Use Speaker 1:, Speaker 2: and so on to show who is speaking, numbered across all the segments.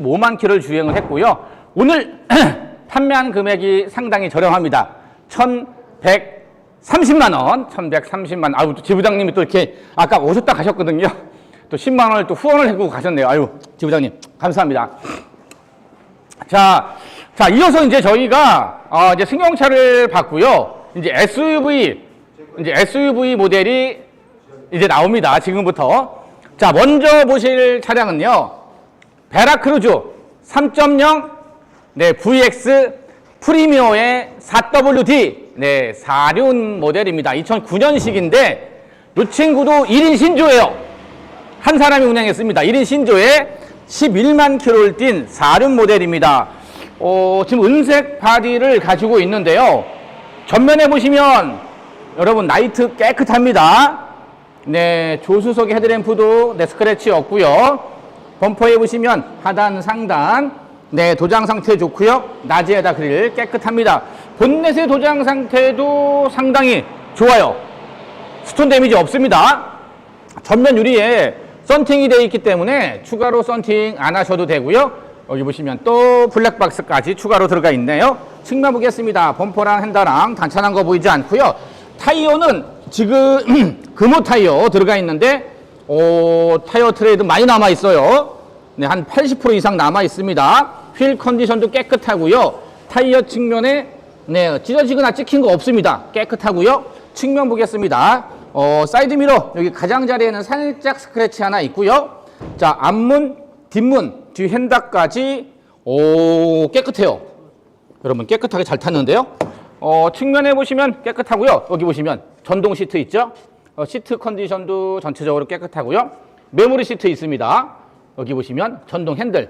Speaker 1: 5만 킬를 주행을 했고요. 오늘 판매한 금액이 상당히 저렴합니다. 1,130만 원, 1,130만 원. 아유, 또 지부장님이 또 이렇게 아까 오셨다 가셨거든요. 또 10만 원을 또 후원을 해주고 가셨네요. 아유, 지부장님 감사합니다. 자, 자 이어서 이제 저희가 어, 이제 승용차를 봤고요. 이제 SUV 이제 SUV 모델이 이제 나옵니다. 지금부터. 자, 먼저 보실 차량은요. 베라크루즈 3.0 네, VX 프리미어의 4WD 네, 4륜 모델입니다. 2009년식인데 이 친구도 1인 신조예요. 한 사람이 운행했습니다. 1인 신조에 11만 킬로를 뛴 4륜 모델입니다. 어, 지금 은색 바디를 가지고 있는데요. 전면에 보시면 여러분 나이트 깨끗합니다. 네, 조수석 헤드램프도 네, 스크래치 없고요. 범퍼에 보시면 하단, 상단, 네, 도장 상태 좋고요. 낮에다 그릴 깨끗합니다. 본넷의 도장 상태도 상당히 좋아요. 스톤 데미지 없습니다. 전면 유리에 썬팅이 되어 있기 때문에 추가로 썬팅 안 하셔도 되고요. 여기 보시면 또 블랙박스까지 추가로 들어가 있네요. 측면 보겠습니다. 범퍼랑 핸다랑 단찬한 거 보이지 않고요. 타이어는 지금 금호 타이어 들어가 있는데 오, 타이어 트레이드 많이 남아 있어요. 네, 한 80% 이상 남아 있습니다. 휠 컨디션도 깨끗하고요. 타이어 측면에 네, 찢어지거나 찍힌 거 없습니다. 깨끗하고요. 측면 보겠습니다. 어, 사이드 미러 여기 가장자리에는 살짝 스크래치 하나 있고요. 자, 앞문, 뒷문, 뒤 핸다까지 오, 깨끗해요. 여러분 깨끗하게 잘 탔는데요. 어, 측면에 보시면 깨끗하고요. 여기 보시면 전동 시트 있죠? 어, 시트 컨디션도 전체적으로 깨끗하고요. 메모리 시트 있습니다. 여기 보시면 전동 핸들,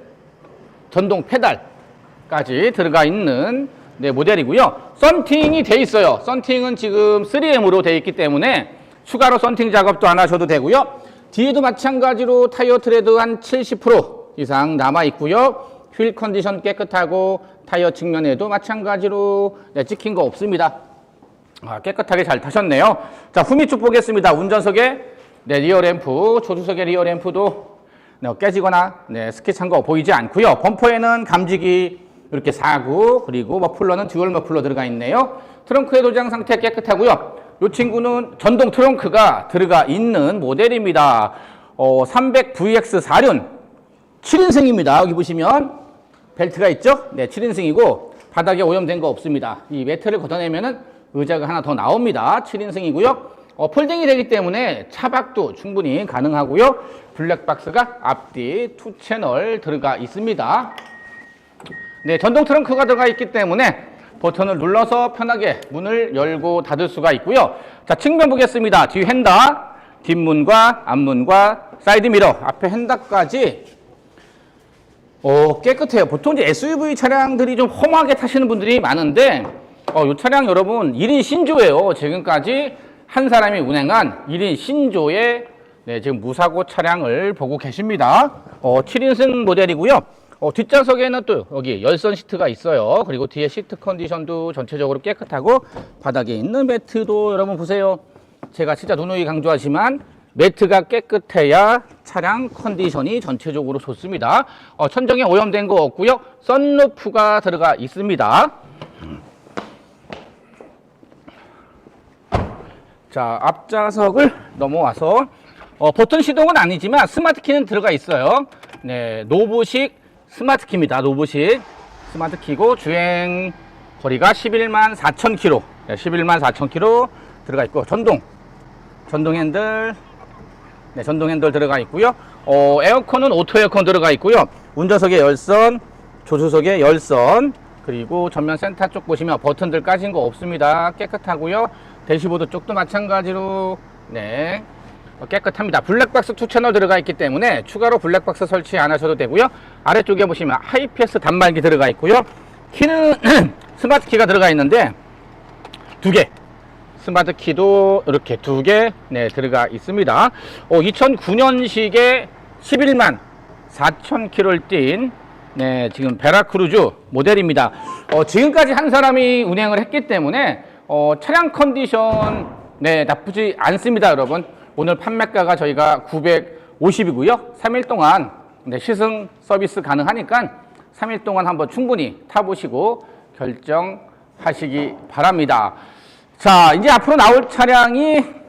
Speaker 1: 전동 페달까지 들어가 있는 네, 모델이고요. 썬팅이 돼 있어요. 썬팅은 지금 3M으로 돼 있기 때문에 추가로 썬팅 작업도 안 하셔도 되고요. 뒤에도 마찬가지로 타이어 트레드 한 70% 이상 남아 있고요. 휠 컨디션 깨끗하고 타이어 측면에도 마찬가지로 네, 찍힌 거 없습니다. 아, 깨끗하게 잘 타셨네요. 자, 후미 쪽 보겠습니다. 운전석에 네, 리어 램프, 조수석의 리어 램프도 네, 깨지거나 네, 스케치한 거 보이지 않고요. 범퍼에는 감지기 이렇게 사구 그리고 머플러는 듀얼 머플러 들어가 있네요. 트렁크의 도장 상태 깨끗하고요. 이 친구는 전동 트렁크가 들어가 있는 모델입니다. 어, 300VX 4륜 7인승입니다. 여기 보시면 벨트가 있죠? 네, 7인승이고 바닥에 오염된 거 없습니다. 이 매트를 걷어내면은 의자가 하나 더 나옵니다. 7인승이고요. 어, 폴딩이 되기 때문에 차박도 충분히 가능하고요. 블랙박스가 앞뒤 투 채널 들어가 있습니다. 네, 전동 트렁크가 들어가 있기 때문에 버튼을 눌러서 편하게 문을 열고 닫을 수가 있고요. 자, 측면 보겠습니다. 뒤 핸다, 뒷문과 앞문과 사이드 미러, 앞에 핸다까지 어, 깨끗해요. 보통 이제 SUV 차량들이 좀 험하게 타시는 분들이 많은데 어, 이 차량 여러분 1인 신조예요. 지금까지 한 사람이 운행한 1인 신조의 네, 지금 무사고 차량을 보고 계십니다. 어, 7인승 모델이고요. 어, 뒷좌석에는 또 여기 열선 시트가 있어요. 그리고 뒤에 시트 컨디션도 전체적으로 깨끗하고 바닥에 있는 매트도 여러분 보세요. 제가 진짜 누누이 강조하지만 매트가 깨끗해야 차량 컨디션이 전체적으로 좋습니다. 어, 천정에 오염된 거 없고요. 썬루프가 들어가 있습니다. 자, 앞좌석을 넘어와서 어, 버튼 시동은 아니지만 스마트 키는 들어가 있어요. 네, 노브식 스마트 키입니다. 노브식 스마트 키고 주행 거리가 11만 4천 킬로. 네, 11만 4천 킬로 들어가 있고 전동 전동 핸들 네, 전동 핸들 들어가 있고요. 어, 에어컨은 오토 에어컨 들어가 있고요. 운전석에 열선, 조수석에 열선, 그리고 전면 센터 쪽 보시면 버튼들 까진 거 없습니다. 깨끗하고요. 대시보드 쪽도 마찬가지로 네. 어, 깨끗합니다. 블랙박스 투 채널 들어가 있기 때문에 추가로 블랙박스 설치 안 하셔도 되고요. 아래쪽에 보시면 하이패스 단말기 들어가 있고요. 키는 스마트 키가 들어가 있는데 두 개. 스마트 키도 이렇게 두 개 네, 들어가 있습니다. 어, 2009년식에 11만 4천 킬로를 뛴 네, 지금 베라크루즈 모델입니다. 어, 지금까지 한 사람이 운행을 했기 때문에 어, 차량 컨디션 네, 나쁘지 않습니다, 여러분. 오늘 판매가가 저희가 950이고요. 3일 동안 네, 시승 서비스 가능하니까 3일 동안 한번 충분히 타보시고 결정하시기 바랍니다. 자, 이제 앞으로 나올 차량이